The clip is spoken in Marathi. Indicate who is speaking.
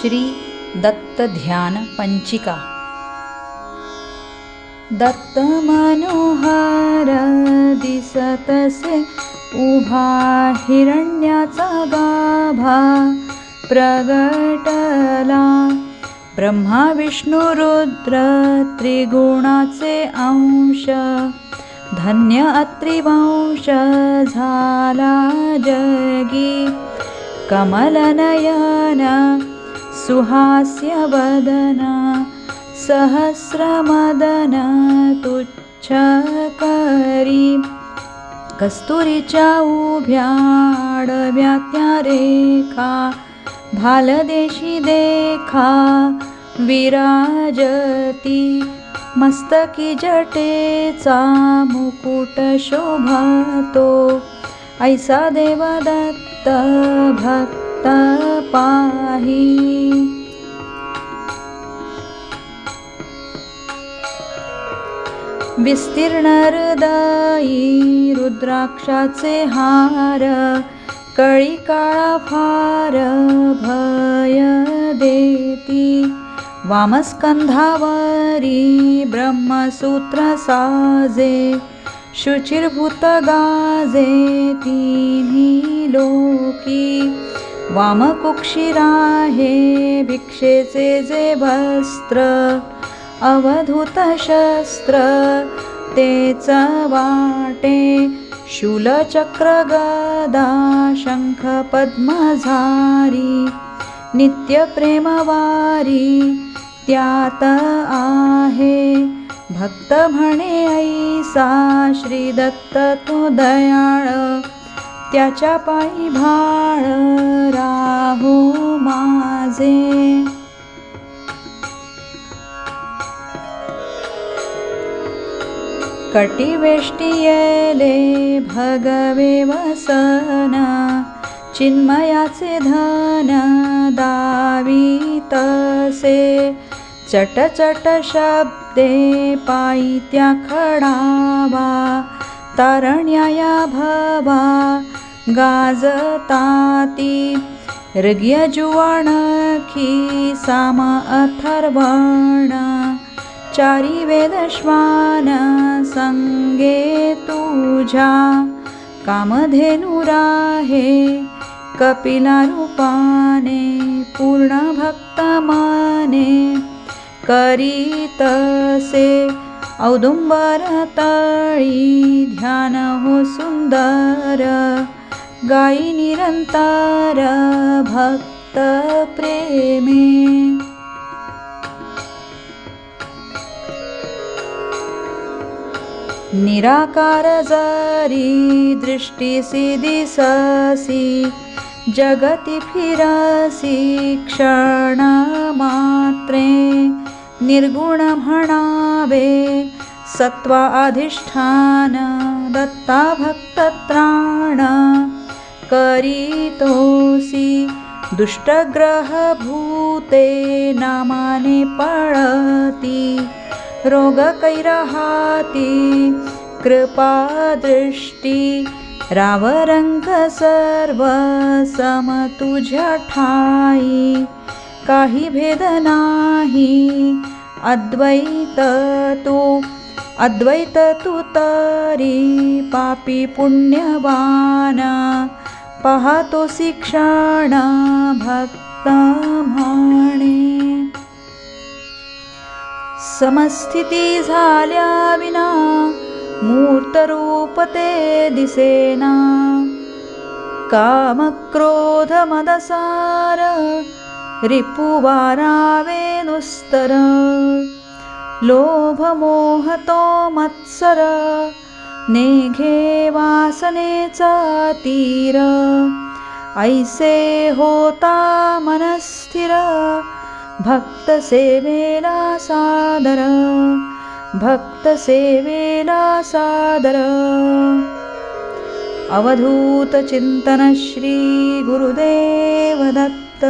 Speaker 1: श्री दत्त ध्यान पंचिका। दत्त मनोहर दिसतसे उभा हिरण्याचा गाभा प्रगटला. ब्रह्मा विष्णू रुद्र त्रिगुणाचे अंश धन्य अत्रिवंश झाला जगी. कमलनयन सुहास्यवदन सहस्रमदन तुच्छ करी। कस्तुरीच्या उभ्या आडव्या रेखा भालदेशी देखा विराजती मस्तकी जटेचा मुकुट शोभतो ऐसा देवदत्त भक्त पाही. विस्तीर्ण हृदयी रुद्राक्षाचे हार कळी काळा फार भय देती. वामस्कंधावरी ब्रह्मसूत्र साजे शुचिर्भूत गाजे तिन्ही लोकी. वामकुक्षिराहे भिक्षेचे जे वस्त्र अवधूत शस्त्र तेच वाटे शूलचक्र गदा शंख पद्मझारी नित्य प्रेमवारी त्यात आहे. भक्त म्हणे ऐसा श्री दत्त दयाळ त्याच्या पायी भाळ राहो माझे. कटिवेष्टियेले भगवे वसन चिन्मयाचे धन दावी तसे. चट चट शब्दे पायी त्या खडावा तारण्याया भवा गाजताती. ऋग्य जुवाणखी साम अथर्वण. चारी वेदश्वान संगे तुझ्या कामधेनुराहे कपिला रूपाने पूर्ण भक्त माने. करीतसे औदुंबर तळी ध्यान हो सुंदर. गायिनिरन्तरभक्तप्रेमे निराकारजरी दृष्टिसि दिशसि जगति फिरसि क्षणमात्रे निर्गुणभणावे सत्त्वाधिष्ठान दत्ता भक्तत्राण करीतोसी दुष्टग्रहभूते नामाने पळति रोग कैरहाती कृपा दृष्टी रावरंग सर्व सम तुझ्या ठाई काही भेद नाही अद्वैत तू अद्वैत तू तरी पापी पुण्यवान पाहतो शिक्षण भक्त म्हणे समस्थिती झाल्या विना मूर्तरूप ते दिसेना। कामक्रोधमदसार रिपुवारावे नुस्तर। लोभ मोहतो मत्सर नेघे वासनेचा तीर. ऐसे होता मनस्थिर भक्त सेवेला सादर. भक्त सेवेला सादर. अवधूत चिंतन श्री गुरुदेव दत्त.